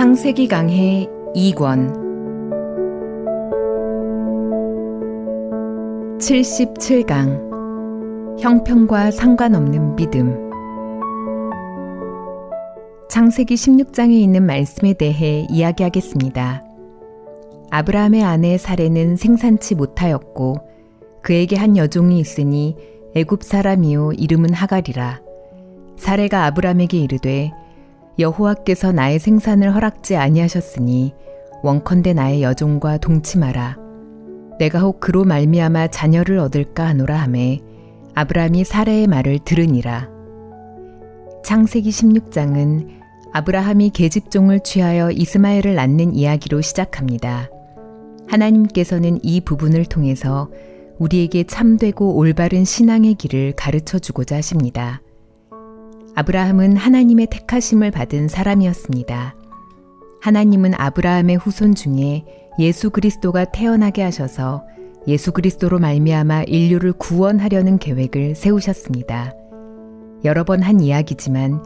창세기 강해 2권. 77강. 형편과 상관없는 믿음. 창세기 16장에 있는 말씀에 대해 이야기하겠습니다. 아브라함의 아내 사레는 생산치 못하였고 그에게 한 여종이 있으니 애굽 사람이요 이름은 하갈이라. 사레가 아브라함에게 이르되 여호와께서 나의 생산을 허락지 아니하셨으니 원컨대 나의 여종과 동침하라. 내가 혹 그로 말미암아 자녀를 얻을까 하노라 하매 아브라함이 사례의 말을 들으니라. 창세기 16장은 아브라함이 계집종을 취하여 이스마엘을 낳는 이야기로 시작합니다. 하나님께서는 이 부분을 통해서 우리에게 참되고 올바른 신앙의 길을 가르쳐 주고자 하십니다. 아브라함은 하나님의 택하심을 받은 사람이었습니다. 하나님은 아브라함의 후손 중에 예수 그리스도가 태어나게 하셔서 예수 그리스도로 말미암아 인류를 구원하려는 계획을 세우셨습니다. 여러 번 한 이야기지만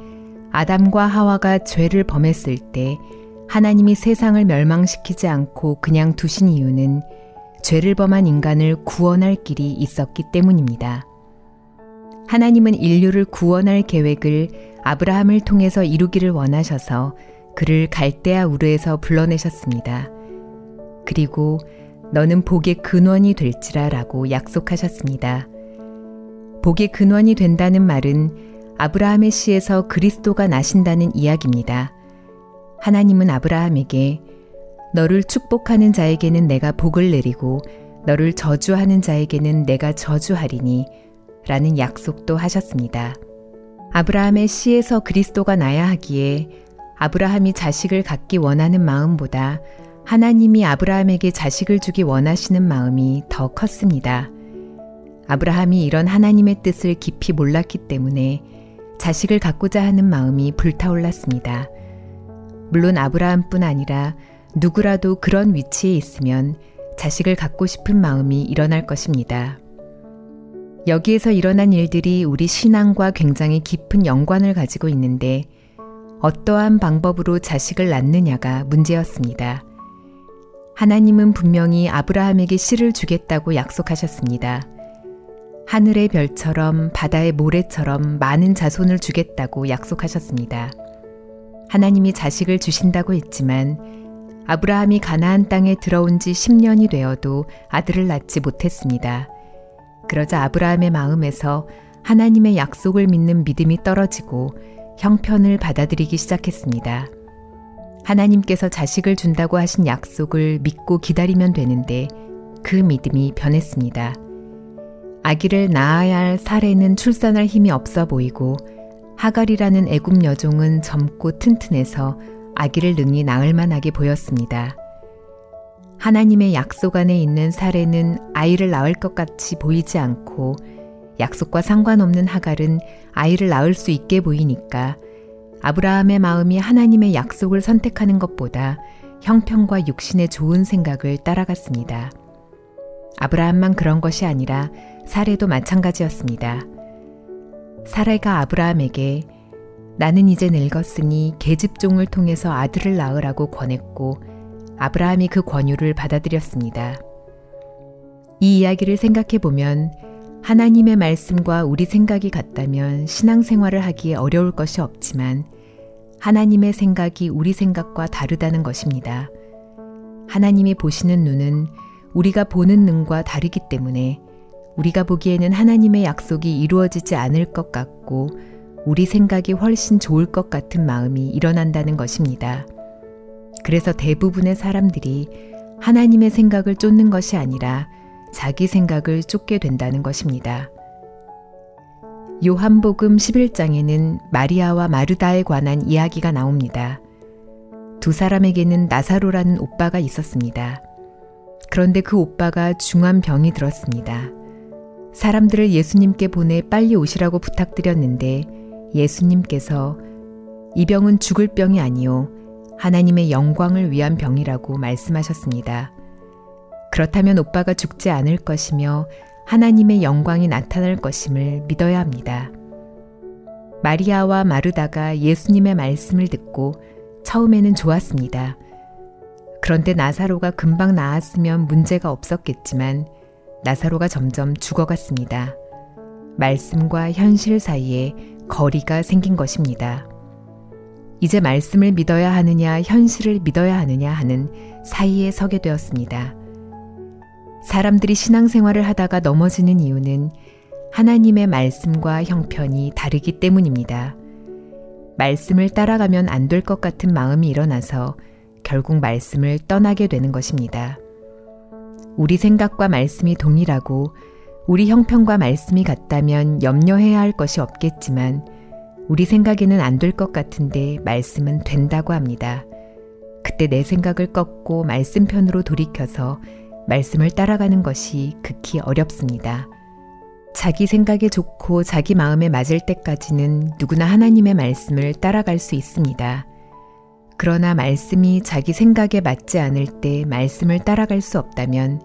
아담과 하와가 죄를 범했을 때 하나님이 세상을 멸망시키지 않고 그냥 두신 이유는 죄를 범한 인간을 구원할 길이 있었기 때문입니다. 하나님은 인류를 구원할 계획을 아브라함을 통해서 이루기를 원하셔서 그를 갈대아 우르에서 불러내셨습니다. 그리고 너는 복의 근원이 될지라 라고 약속하셨습니다. 복의 근원이 된다는 말은 아브라함의 씨에서 그리스도가 나신다는 이야기입니다. 하나님은 아브라함에게 너를 축복하는 자에게는 내가 복을 내리고 너를 저주하는 자에게는 내가 저주하리니 라는 약속도 하셨습니다. 아브라함의 씨에서 그리스도가 나야 하기에 아브라함이 자식을 갖기 원하는 마음보다 하나님이 아브라함에게 자식을 주기 원하시는 마음이 더 컸습니다. 아브라함이 이런 하나님의 뜻을 깊이 몰랐기 때문에 자식을 갖고자 하는 마음이 불타올랐습니다. 물론 아브라함뿐 아니라 누구라도 그런 위치에 있으면 자식을 갖고 싶은 마음이 일어날 것입니다. 여기에서 일어난 일들이 우리 신앙과 굉장히 깊은 연관을 가지고 있는데 어떠한 방법으로 자식을 낳느냐가 문제였습니다. 하나님은 분명히 아브라함에게 씨를 주겠다고 약속하셨습니다. 하늘의 별처럼 바다의 모래처럼 많은 자손을 주겠다고 약속하셨습니다. 하나님이 자식을 주신다고 했지만 아브라함이 가나안 땅에 들어온 지 10년이 되어도 아들을 낳지 못했습니다. 그러자 아브라함의 마음에서 하나님의 약속을 믿는 믿음이 떨어지고 형편을 받아들이기 시작했습니다. 하나님께서 자식을 준다고 하신 약속을 믿고 기다리면 되는데 그 믿음이 변했습니다. 아기를 낳아야 할 사례는 출산할 힘이 없어 보이고 하갈이라는 애굽 여종은 젊고 튼튼해서 아기를 능히 낳을 만하게 보였습니다. 하나님의 약속 안에 있는 사례는 아이를 낳을 것 같이 보이지 않고 약속과 상관없는 하갈은 아이를 낳을 수 있게 보이니까 아브라함의 마음이 하나님의 약속을 선택하는 것보다 형편과 육신의 좋은 생각을 따라갔습니다. 아브라함만 그런 것이 아니라 사례도 마찬가지였습니다. 사례가 아브라함에게 나는 이제 늙었으니 계집종을 통해서 아들을 낳으라고 권했고 아브라함이 그 권유를 받아들였습니다. 이 이야기를 생각해 보면 하나님의 말씀과 우리 생각이 같다면 신앙생활을 하기에 어려울 것이 없지만 하나님의 생각이 우리 생각과 다르다는 것입니다. 하나님이 보시는 눈은 우리가 보는 눈과 다르기 때문에 우리가 보기에는 하나님의 약속이 이루어지지 않을 것 같고 우리 생각이 훨씬 좋을 것 같은 마음이 일어난다는 것입니다. 그래서 대부분의 사람들이 하나님의 생각을 쫓는 것이 아니라 자기 생각을 쫓게 된다는 것입니다. 요한복음 11장에는 마리아와 마르다에 관한 이야기가 나옵니다. 두 사람에게는 나사로라는 오빠가 있었습니다. 그런데 그 오빠가 중한 병이 들었습니다. 사람들을 예수님께 보내 빨리 오시라고 부탁드렸는데 예수님께서 이 병은 죽을 병이 아니요 하나님의 영광을 위한 병이라고 말씀하셨습니다. 그렇다면 오빠가 죽지 않을 것이며 하나님의 영광이 나타날 것임을 믿어야 합니다. 마리아와 마르다가 예수님의 말씀을 듣고 처음에는 좋았습니다. 그런데 나사로가 금방 나았으면 문제가 없었겠지만 나사로가 점점 죽어갔습니다. 말씀과 현실 사이에 거리가 생긴 것입니다. 이제 말씀을 믿어야 하느냐, 현실을 믿어야 하느냐 하는 사이에 서게 되었습니다. 사람들이 신앙생활을 하다가 넘어지는 이유는 하나님의 말씀과 형편이 다르기 때문입니다. 말씀을 따라가면 안 될 것 같은 마음이 일어나서 결국 말씀을 떠나게 되는 것입니다. 우리 생각과 말씀이 동일하고 우리 형편과 말씀이 같다면 염려해야 할 것이 없겠지만 우리 생각에는 안 될 것 같은데 말씀은 된다고 합니다. 그때 내 생각을 꺾고 말씀 편으로 돌이켜서 말씀을 따라가는 것이 극히 어렵습니다. 자기 생각에 좋고 자기 마음에 맞을 때까지는 누구나 하나님의 말씀을 따라갈 수 있습니다. 그러나 말씀이 자기 생각에 맞지 않을 때 말씀을 따라갈 수 없다면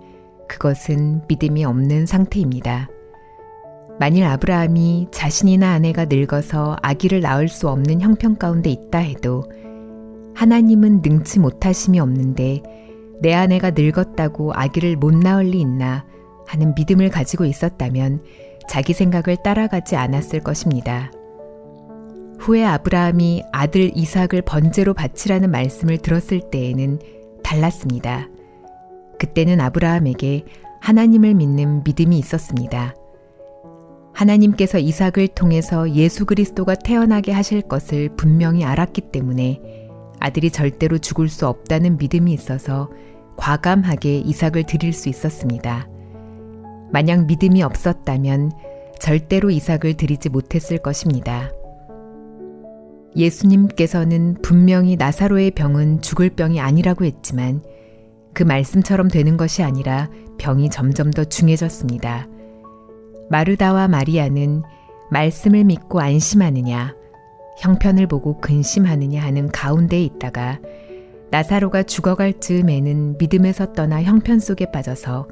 그것은 믿음이 없는 상태입니다. 만일 아브라함이 자신이나 아내가 늙어서 아기를 낳을 수 없는 형편 가운데 있다 해도 하나님은 능치 못하심이 없는데 내 아내가 늙었다고 아기를 못 낳을 리 있나 하는 믿음을 가지고 있었다면 자기 생각을 따라가지 않았을 것입니다. 후에 아브라함이 아들 이삭을 번제로 바치라는 말씀을 들었을 때에는 달랐습니다. 그때는 아브라함에게 하나님을 믿는 믿음이 있었습니다. 하나님께서 이삭을 통해서 예수 그리스도가 태어나게 하실 것을 분명히 알았기 때문에 아들이 절대로 죽을 수 없다는 믿음이 있어서 과감하게 이삭을 드릴 수 있었습니다. 만약 믿음이 없었다면 절대로 이삭을 드리지 못했을 것입니다. 예수님께서는 분명히 나사로의 병은 죽을 병이 아니라고 했지만 그 말씀처럼 되는 것이 아니라 병이 점점 더 중해졌습니다. 마르다와 마리아는 말씀을 믿고 안심하느냐, 형편을 보고 근심하느냐 하는 가운데에 있다가 나사로가 죽어갈 즈음에는 믿음에서 떠나 형편 속에 빠져서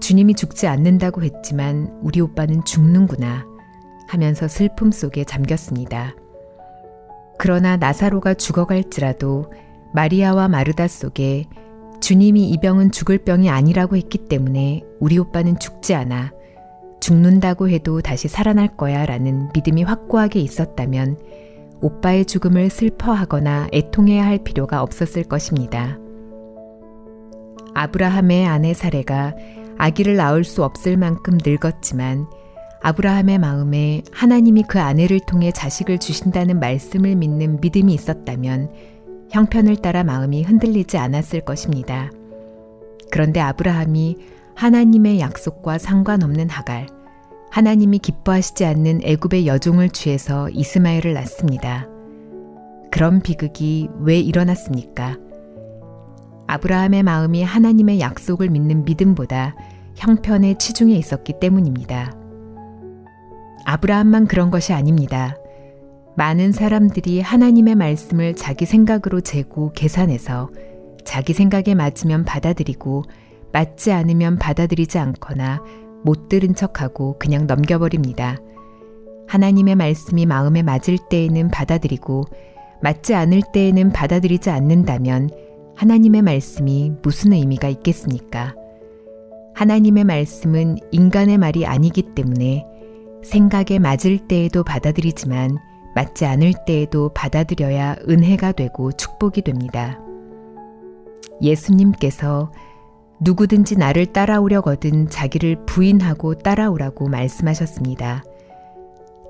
주님이 죽지 않는다고 했지만 우리 오빠는 죽는구나 하면서 슬픔 속에 잠겼습니다. 그러나 나사로가 죽어갈지라도 마리아와 마르다 속에 주님이 이 병은 죽을 병이 아니라고 했기 때문에 우리 오빠는 죽지 않아 죽는다고 해도 다시 살아날 거야 라는 믿음이 확고하게 있었다면 오빠의 죽음을 슬퍼하거나 애통해야 할 필요가 없었을 것입니다. 아브라함의 아내 사례가 아기를 낳을 수 없을 만큼 늙었지만 아브라함의 마음에 하나님이 그 아내를 통해 자식을 주신다는 말씀을 믿는 믿음이 있었다면 형편을 따라 마음이 흔들리지 않았을 것입니다. 그런데 아브라함이 하나님의 약속과 상관없는 하갈, 하나님이 기뻐하시지 않는 애굽의 여종을 취해서 이스마엘을 낳습니다. 그런 비극이 왜 일어났습니까? 아브라함의 마음이 하나님의 약속을 믿는 믿음보다 형편에 치중해 있었기 때문입니다. 아브라함만 그런 것이 아닙니다. 많은 사람들이 하나님의 말씀을 자기 생각으로 재고 계산해서 자기 생각에 맞으면 받아들이고 맞지 않으면 받아들이지 않거나 못 들은 척하고 그냥 넘겨버립니다. 하나님의 말씀이 마음에 맞을 때에는 받아들이고 맞지 않을 때에는 받아들이지 않는다면 하나님의 말씀이 무슨 의미가 있겠습니까? 하나님의 말씀은 인간의 말이 아니기 때문에 생각에 맞을 때에도 받아들이지만 맞지 않을 때에도 받아들여야 은혜가 되고 축복이 됩니다. 예수님께서 누구든지 나를 따라오려거든 자기를 부인하고 따라오라고 말씀하셨습니다.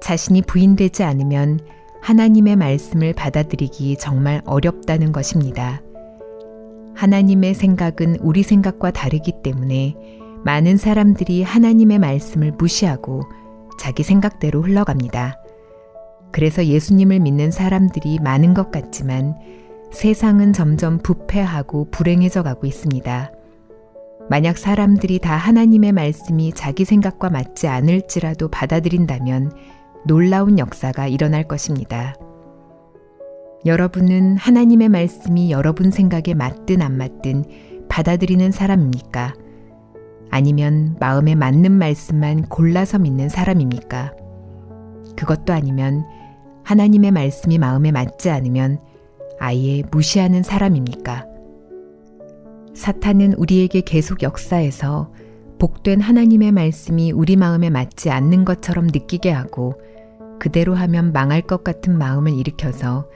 자신이 부인되지 않으면 하나님의 말씀을 받아들이기 정말 어렵다는 것입니다. 하나님의 생각은 우리 생각과 다르기 때문에 많은 사람들이 하나님의 말씀을 무시하고 자기 생각대로 흘러갑니다. 그래서 예수님을 믿는 사람들이 많은 것 같지만 세상은 점점 부패하고 불행해져 가고 있습니다. 만약 사람들이 다 하나님의 말씀이 자기 생각과 맞지 않을지라도 받아들인다면 놀라운 역사가 일어날 것입니다. 여러분은 하나님의 말씀이 여러분 생각에 맞든 안 맞든 받아들이는 사람입니까? 아니면 마음에 맞는 말씀만 골라서 믿는 사람입니까? 그것도 아니면 하나님의 말씀이 마음에 맞지 않으면 아예 무시하는 사람입니까? 사탄은 우리에게 계속 역사해서 복된 하나님의 말씀이 우리 마음에 맞지 않는 것처럼 느끼게 하고 그대로 하면 망할 것 같은 마음을 일으켜서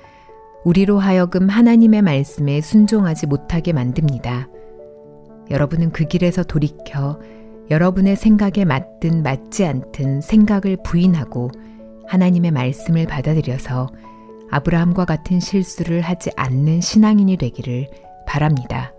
우리로 하여금 하나님의 말씀에 순종하지 못하게 만듭니다. 여러분은 그 길에서 돌이켜 여러분의 생각에 맞든 맞지 않든 생각을 부인하고 하나님의 말씀을 받아들여서 아브라함과 같은 실수를 하지 않는 신앙인이 되기를 바랍니다.